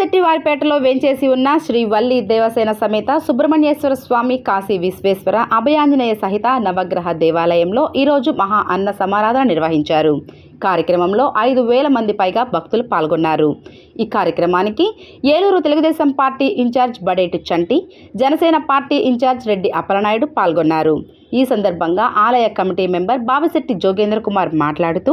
బావశెట్టివారిపేటలో వేంచేసి ఉన్న శ్రీ వల్లి దేవసేన సమేత సుబ్రహ్మణ్యేశ్వర స్వామి కాశీ విశ్వేశ్వర అభయాంజనేయ సహిత నవగ్రహ దేవాలయంలో ఈరోజు మహా అన్న సమారాధన నిర్వహించారు. కార్యక్రమంలో ఐదు వేల మంది పైగా భక్తులు పాల్గొన్నారు. ఈ కార్యక్రమానికి Eluru Telugu Desam party incharge Badeti Chanti Janasena party incharge Reddy Appalanaidu పాల్గొన్నారు. ఈ సందర్భంగా ఆలయ కమిటీ మెంబర్ బావిశెట్టి జోగేంద్ర కుమార్ మాట్లాడుతూ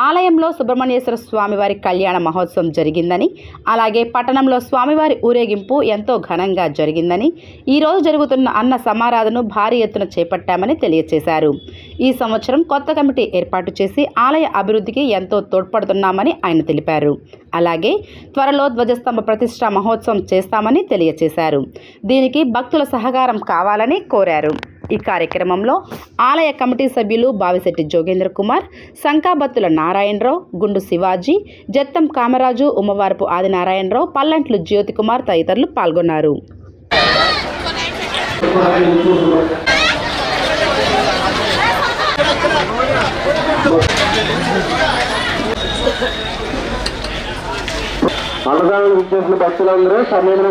ఆలయంలో సుబ్రహ్మణ్యేశ్వర స్వామివారి కళ్యాణ మహోత్సవం జరిగిందని అలాగే పట్టణంలో స్వామివారి ఊరేగింపు ఎంతో ఘనంగా జరిగిందని ఈరోజు జరుగుతున్న అన్న సమారాధను భారీ ఎత్తున చేపట్టామని తెలియజేశారు ఈ సంవత్సరం కొత్త కమిటీ ఏర్పాటు చేసి ఆలయ అభివృద్ధి అభివృద్ధికి ఎంతో తోడ్పడుతున్నామని ఆయన తెలిపారు. అలాగే త్వరలో ధ్వజస్తంభ ప్రతిష్ట మహోత్సవం చేస్తామని తెలియజేశారు దీనికి భక్తుల సహకారం కావాలని కోరారు. ఈ కార్యక్రమంలో ఆలయ కమిటీ సభ్యులు బావిశెట్టి జోగేంద్ర కుమార్ శంకాబత్తుల నారాయణరావు గుండు శివాజీ జత్తం కామరాజు ఉమ్మవారపు ఆదినారాయణరావు పల్లంట్లు జ్యోతి కుమార్ తదితరులు పాల్గొన్నారు. అన్నదానం చేసిన భక్తులందరూ సమయం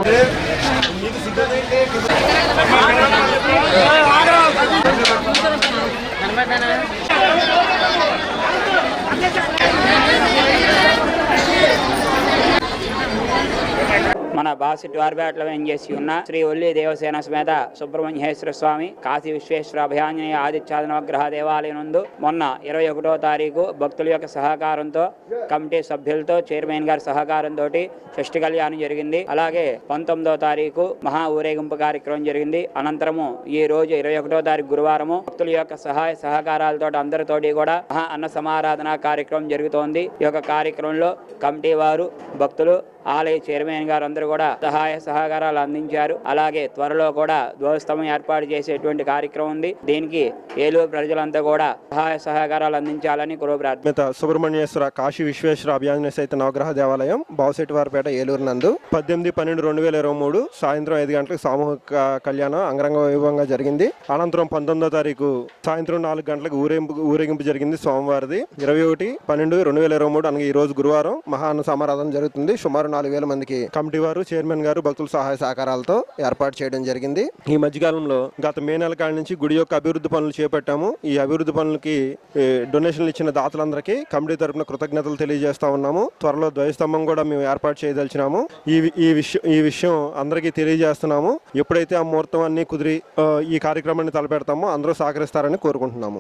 మన బాసి వారిపేటలో చేసి ఉన్న శ్రీ ఒల్లి దేవసేన సమేత సుబ్రహ్మణ్యేశ్వర స్వామి కాశీ విశ్వేశ్వర అభయాంజనేయ ఆదిత్యాద నవగ్రహ దేవాలయం నందు మొన్న ఇరవై ఒకటో తారీఖు భక్తుల యొక్క సహకారంతో కమిటీ సభ్యులతో చైర్మన్ గారి సహకారంతో షష్ఠి కళ్యాణం జరిగింది. అలాగే పంతొమ్మిదో తారీఖు మహా ఊరేగింపు కార్యక్రమం జరిగింది. అనంతరము ఈ రోజు ఇరవై ఒకటో తారీఖు గురువారము భక్తుల యొక్క సహాయ సహకారాలతో అందరితోటి కూడా మహా అన్న సమారాధన కార్యక్రమం జరుగుతోంది. ఈ యొక్క కార్యక్రమంలో కమిటీ వారు భక్తులు ఆలయ చైర్మన్ గారు అందరూ కూడా సహాయ సహకారాలు అందించారు. అలాగే త్వరలో కూడా ధ్వజస్తంభం ఏర్పాటు చేసేటువంటి కార్యక్రమం ఉంది. దీనికి ఏలూరు ప్రజలంతా కూడా సహాయ సహకారాలు అందించాలని కురవ సుబ్రహ్మణ్యేశ్వర కాశీ విశ్వేశ్వర అభియాంజనేయ సహిత నవగ్రహ దేవాలయం బావశెట్టివారిపేట ఏలూరు నందు పద్దెనిమిది పన్నెండు రెండు వేల ఇరవై మూడు సాయంత్రం ఐదు గంటలకు సామూహిక కళ్యాణం అంగరంగ వైభవంగా జరిగింది. అనంతరం పంతొమ్మిదో తారీఖు సాయంత్రం నాలుగు గంటలకు ఊరేగింపు ఊరేగింపు జరిగింది సోమవారిది ఇరవై ఒకటి పన్నెండు రెండు వేల ఇరవై మూడు అనగా ఈ రోజు గురువారం మహాన్న సమారాధన జరుగుతుంది. సుమారు నాలుగు వేల మందికి కమిటీ వారు చైర్మన్ గారు భక్తుల సహాయ సహకారాలతో ఏర్పాటు చేయడం జరిగింది. ఈ మధ్యకాలంలో గత మే నెల కాడి నుంచి గుడి యొక్క అభివృద్ధి పనులు చేపట్టాము. ఈ అభివృద్ధి పనులకి డొనేషన్లు ఇచ్చిన దాతలందరికీ కమిటీ తరపున కృతజ్ఞతలు తెలియజేస్తా ఉన్నాము. త్వరలో ధ్వజస్తంభం కూడా మేము ఏర్పాటు చేయదలిచినాము. ఈ ఈ విషయం ఈ విషయం అందరికీ తెలియజేస్తున్నాము. ఎప్పుడైతే ఆ ముహూర్తం అన్ని కుదిరి ఈ కార్యక్రమాన్ని తలపెడతామో అందరూ సహకరిస్తారని కోరుకుంటున్నాము.